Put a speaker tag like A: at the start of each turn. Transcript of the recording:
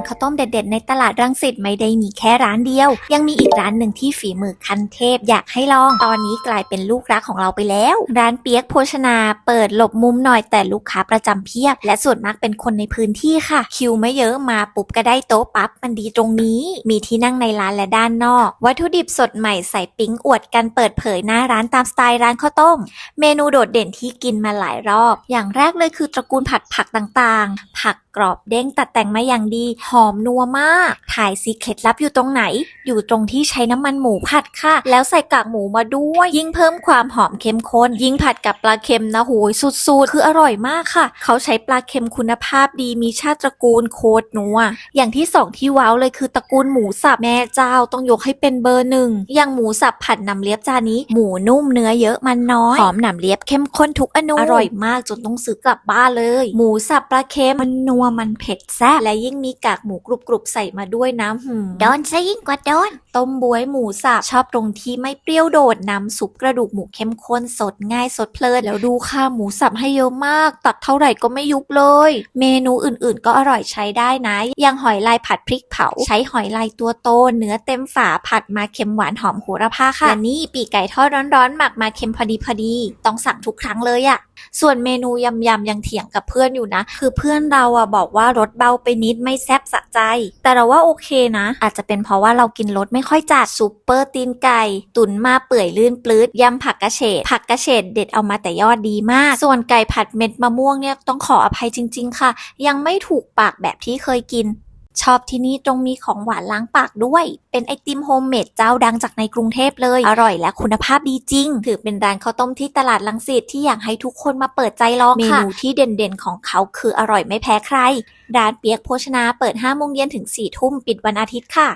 A: านข้าวต้มเด็ดๆ ในตลาดรังสิตไม่ได้มีแค่ร้านเดียว ยังมีอีกร้านหนึ่งที่ฝีมือคันเทพอยากให้ลอง ตอนนี้กลายเป็นลูกรักของเราไปแล้ว ร้านเปียกโภชนาเปิดหลบมุมหน่อยแต่ลูกค้าประจำเพียบ และส่วนมากเป็นคนในพื้นที่ค่ะ คิวไม่เยอะมาปุ๊บก็ได้โต๊ะปั๊บมันดีตรงนี้ มีที่นั่งในร้านและด้านนอก วัตถุดิบสดใหม่ใส่ปิ๊งอวดกันเปิดเผยหน้าร้านตามสไตล์ร้านข้าวต้ม เมนูโดดเด่นที่กินมาหลายรอบ อย่างแรกเลยคือตระกูลผัดผักต่างๆ ผักกรอบเด้งตัดแต่งมาอย่างดีหอมนัวมาก ถ่ายซีเคล็ดลับอยู่ตรงไหน อยู่ตรงที่ใช้น้ำมันหมูผัดค่ะ แล้วใส่กากหมูมาด้วย ยิ่งเพิ่มความหอมเข้มข้น ยิ่งผัดกับปลาเค็มนะโหยสุดๆ คืออร่อยมากค่ะ เขาใช้ปลาเค็มคุณภาพดีมีชาติตระกูลโคตรนัว อย่างที่สองที่ว้าวเลยคือตระกูลหมูสับแม่เจ้าต้องยกให้เป็นเบอร์หนึ่ง อย่างหมูสับผัดน้ำเลียบจานนี้ หมูนุ่มเนื้อเยอะมันน้อยหอมหนำเลียบเข้มข้นทุกอนูอร่อยมากจนต้องซื้อกลับบ้านเลย หมูสับปลาเค็มมันนัวมันเผ็ดแซ่บและยิ่งมีกากหมูกรุบๆใส่มาด้วยน้ำหืม
B: โดนซะยิ่งกว่าโดน
A: ต้มบวยหมูสับชอบตรงที่ไม่เปรี้ยวโดดน้ำซุปกระดูกหมูเข้มข้นสดง่ายสดเพลินแล้วดูค่าหมูสับให้เยอะมาก ตักเท่าไหร่ก็ไม่ยุบเลย เมนูอื่นๆ ก็อร่อยใช้ได้นะอย่างหอยลายผัดพริกเผา ใช้หอยลายตัวโตเนื้อเต็มฝาผัดมาเค็มหวานหอมโหระพาค่ะและนี่ปีกไก่ทอดร้อนๆหมักมาเค็มพอดีพอดี ต้องสั่งทุกครั้งเลยอะ ส่วนเมนูยำยำยังเถียงกับเพื่อนอยู่นะ คือเพื่อนเราอะบอกว่ารสเบาไปนิดไม่แซ่บสะใจ แต่เราว่าโอเคนะ อาจจะเป็นเพราะว่าเรากินรสไม่ค่อยจัดซุปเปอร์ตีนไก่ ตุ๋นมาเปื่อยลื่นปลื้ดยำผักกระเฉดผักกระเฉดเด็ดเอามาแต่ยอดดีมาก ส่วนไก่ผัดเม็ดมะม่วงเนี่ยต้องขออภัยจริง ๆ ค่ะ ยังไม่ถูกปากแบบที่เคยกิน ชอบที่นี่ตรงมีของหวานล้างปากด้วย เป็นไอติมโฮมเมดเจ้าดังจากในกรุงเทพเลย อร่อยและคุณภาพดีจริง ถือเป็นร้านข้าวต้มที่ตลาดลังสิตที่อยากให้ทุกคนมาเปิดใจลองเมนูที่เด่นๆของเขาคืออร่อยไม่แพ้ใคร ร้านเปียกโภชนาเปิด5โมงเย็นถึง4ทุ่มปิดวันอาทิตย์ค่ะ